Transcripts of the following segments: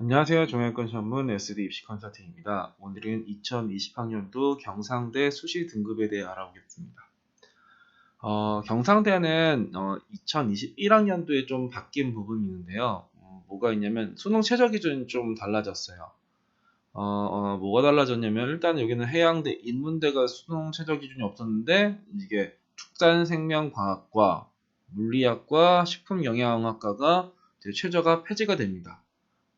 안녕하세요. 종합권 전문 SD 입시 컨설팅입니다. 오늘은 2020학년도 경상대 수시 등급에 대해 알아보겠습니다. 어, 경상대는 어, 2021학년도에 좀 바뀐 부분이 있는데요. 어, 뭐가 있냐면 수능 최저 기준이 좀 달라졌어요. 어, 어, 뭐가 달라졌냐면 일단 여기는 해양대, 인문대가 수능 최저 기준이 없었는데 이게 축산생명과학과, 물리학과, 식품영양학과가 최저가 폐지가 됩니다.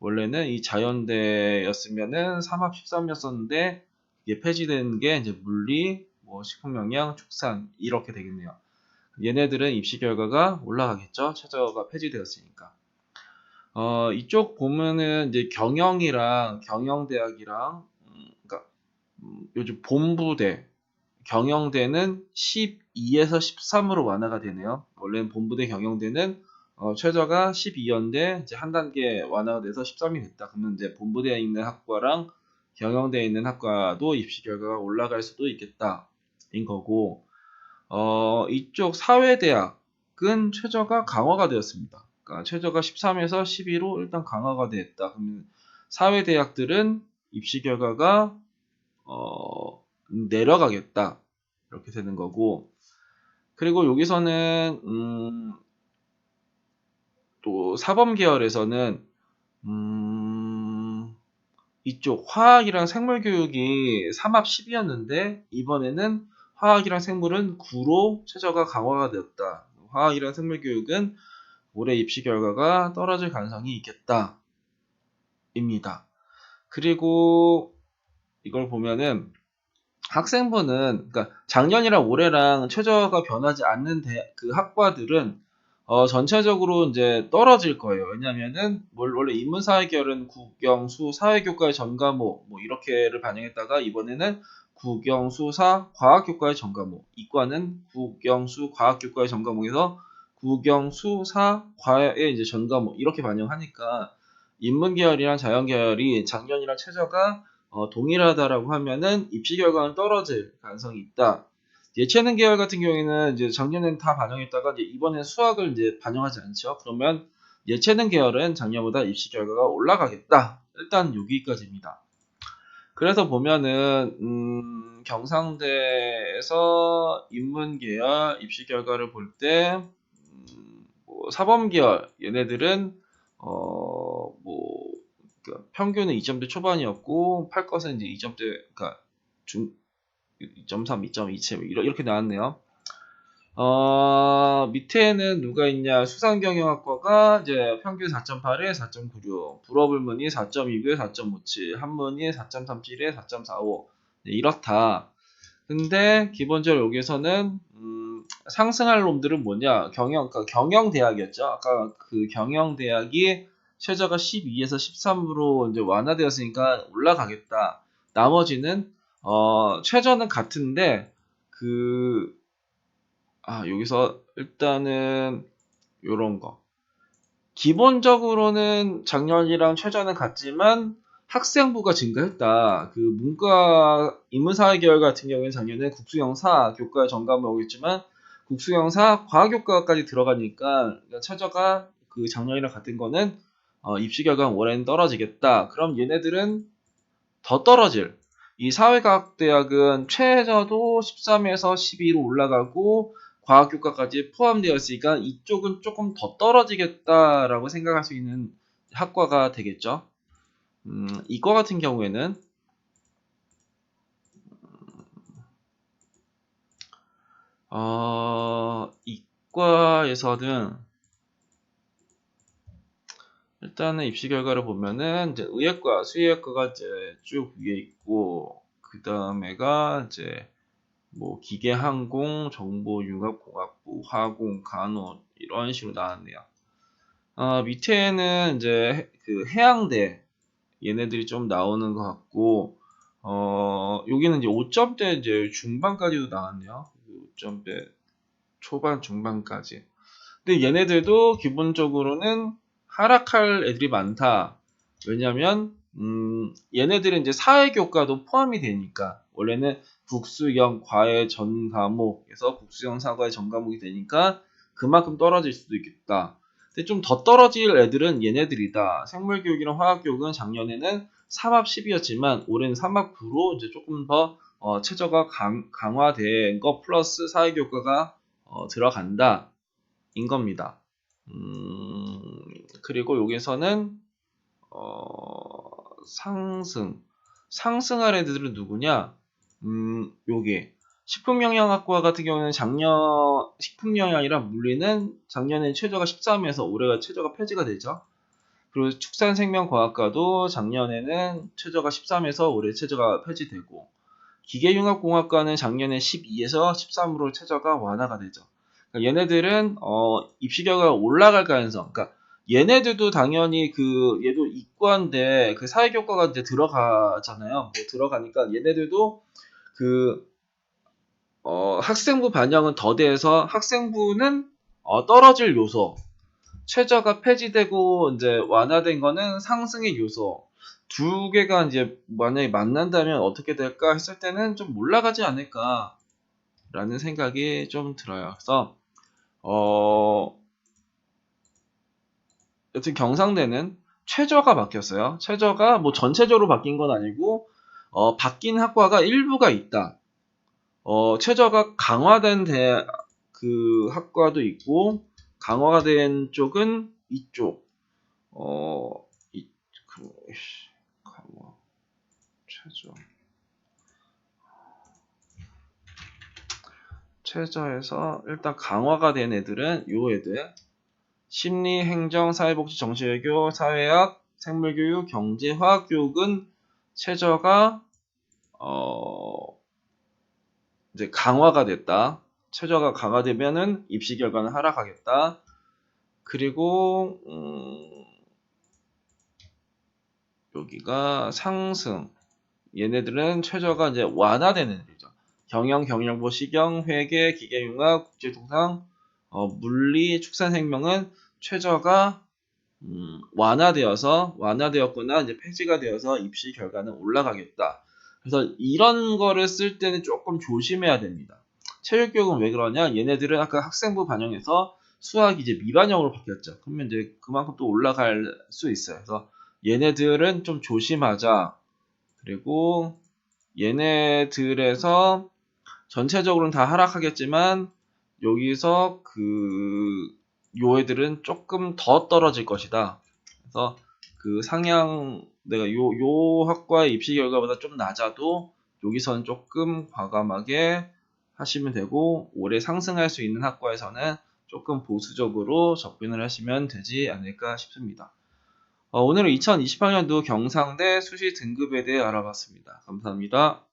원래는 이 자연대였으면은 3합 13이었었는데 이게 폐지된 게 이제 물리, 뭐 식품 영양, 축산 이렇게 되겠네요. 얘네들은 입시 결과가 올라가겠죠. 최저가 폐지되었으니까. 어, 이쪽 보면은 이제 경영이랑 경영대학이랑 음, 그러니까 음, 요즘 본부대 경영대는 12에서 13으로 완화가 되네요. 원래는 본부대 경영대는 어, 최저가 12연대 이제 한 단계 완화가 돼서 13이 됐다. 그러면 이제 본부대에 있는 학과랑 경영대에 있는 학과도 입시 결과가 올라갈 수도 있겠다. 인 거고 어, 이쪽 사회대학은 최저가 강화가 되었습니다. 그러니까 최저가 13에서 12로 일단 강화가 됐다. 그러면 사회대학들은 입시 결과가 어, 내려가겠다. 이렇게 되는 거고 그리고 여기서는 음, 또 사범 계열에서는 음, 이쪽 화학이랑 생물 교육이 3합 10이었는데 이번에는 화학이랑 생물은 9로 최저가 강화가 되었다. 화학이랑 생물 교육은 올해 입시 결과가 떨어질 가능성이 있겠다. 입니다. 그리고 이걸 보면은 학생부는 그러니까 작년이랑 올해랑 최저가 변하지 않는 대, 그 학과들은 어, 전체적으로 이제 떨어질 거예요. 왜냐면은 원래 인문사회 계열은 국영수 사회교과의 전과목 뭐 이렇게를 반영했다가 이번에는 국영수사 과학교과의 전과목 이과는 국영수 과학교과의 전과목에서 국영수사 과의 이제 전과목 이렇게 반영하니까 인문 계열이랑 자연 계열이 작년이랑 최저가 어, 동일하다라고 하면은 입시 결과는 떨어질 가능성이 있다. 예체능 계열 같은 경우에는 이제 작년엔 다 반영했다가 이제 이번엔 수학을 이제 반영하지 않죠. 그러면 예체능 계열은 작년보다 입시 결과가 올라가겠다. 일단 여기까지입니다. 그래서 보면은 음, 경상대에서 인문 계열 입시 결과를 볼때 음, 뭐 사범 계열 얘네들은 어뭐 그러니까 평균은 2점대 초반이었고 팔 것은 이제 2점대 그러니까 중 2.3, 2.27 이렇게 나왔네요. 어, 밑에는 누가 있냐? 수산경영학과가 이제 평균 4.8에 4.96, 불어불문이 4.29에 4.57, 한문이 4.37에 4.45 네, 이렇다. 근데 기본적으로 여기서는 음, 상승할 놈들은 뭐냐? 경영, 그러니까 경영대학이었죠. 아까 그 경영대학이 최저가 12에서 13으로 이제 완화되었으니까 올라가겠다. 나머지는 어, 최저는 같은데 그 아, 여기서 일단은 요런 거. 기본적으로는 작년이랑 최저는 같지만 학생부가 증가했다. 그 문과 인문사회 계열 같은 경우에는 작년에 국수영사 교과 전과목이었지만 국수영사 과학교과까지 들어가니까 최저가 그 작년이랑 같은 거는 어, 입시 결과는 올해는 떨어지겠다. 그럼 얘네들은 더 떨어질 이 사회과학 대학은 최저도 13에서 12로 올라가고 과학교과까지 포함되었으니까 이쪽은 조금 더 떨어지겠다라고 생각할 수 있는 학과가 되겠죠. 음, 이과 같은 경우에는 어, 이과에서는 일단은 입시 결과를 보면은 이제 의학과, 수의학과가 이제 쭉 위에 있고 그 다음에가 이제 뭐 기계, 항공, 정보, 융합, 공학부, 화공, 간호 이런 식으로 나왔네요. 어, 밑에는 이제 그 해양대 얘네들이 좀 나오는 것 같고 어, 여기는 이제 5점대 이제 중반까지도 나왔네요. 5점대 초반 중반까지. 근데 얘네들도 기본적으로는 하락할 애들이 많다. 왜냐면 음, 얘네들은 이제 사회 교과도 포함이 되니까 원래는 국수형 과외 전 과목에서 국수형 사과의 전 과목이 되니까 그만큼 떨어질 수도 있겠다. 근데 좀 더 떨어질 애들은 얘네들이다. 생물 교육이랑 화학 교육은 작년에는 3합 10이었지만 올해는 3합 9로 이제 조금 더 어, 최저가 강, 강화된 거 플러스 사회 교과가 어, 들어간다. 인 겁니다. 음, 그리고 여기서는 어, 상승. 상승할 애들은 누구냐? 음, 요게. 식품영양학과 같은 경우는 작년, 식품영양이랑 물리는 작년에 최저가 13에서 올해가 최저가 폐지가 되죠. 그리고 축산생명과학과도 작년에는 최저가 13에서 올해 최저가 폐지되고, 기계융합공학과는 작년에 12에서 13으로 최저가 완화가 되죠. 그러니까 얘네들은 어, 입시 결과가 올라갈 가능성. 그러니까 얘네들도 당연히 그 얘도 이과인데 그 사회교과가 이제 들어가잖아요. 뭐 들어가니까 얘네들도 그 어, 학생부 반영은 더 돼서 학생부는 어, 떨어질 요소. 최저가 폐지되고 이제 완화된 거는 상승의 요소. 두 개가 이제 만약에 만난다면 어떻게 될까 했을 때는 좀 올라가지 않을까라는 생각이 좀 들어요. 그래서 어 여튼 경상대는 최저가 바뀌었어요. 최저가 뭐 전체적으로 바뀐 건 아니고 어 바뀐 학과가 일부가 있다. 어 최저가 강화된 대, 그 학과도 있고 강화가 된 쪽은 이쪽 어 이 그 강화 최저 최저에서 일단 강화가 된 애들은 요 애들 심리, 행정, 사회복지, 정치외교, 사회학, 생물교육, 경제, 화학 교육은 최저가 어 이제 강화가 됐다. 최저가 강화되면은 입시 결과는 하락하겠다. 그리고 음, 여기가 상승. 얘네들은 최저가 이제 완화되는 애들이죠. 경영, 경영부, 시경, 회계, 기계융합, 국제통상, 어, 물리, 축산생명은 최저가 음, 완화되어서 완화되었거나 이제 폐지가 되어서 입시 결과는 올라가겠다. 그래서 이런 거를 쓸 때는 조금 조심해야 됩니다. 체육교육은 왜 그러냐? 얘네들은 아까 학생부 반영해서 수학이 이제 미반영으로 바뀌었죠. 그러면 이제 그만큼 또 올라갈 수 있어요. 그래서 얘네들은 좀 조심하자. 그리고 얘네들에서 전체적으로는 다 하락하겠지만 여기서 그 요애들은 조금 더 떨어질 것이다. 그래서 그 상향 내가 요, 요 학과의 입시 결과보다 좀 낮아도 여기서는 조금 과감하게 하시면 되고 올해 상승할 수 있는 학과에서는 조금 보수적으로 접근을 하시면 되지 않을까 싶습니다. 어, 오늘은 2028년도 경상대 수시 등급에 대해 알아봤습니다. 감사합니다.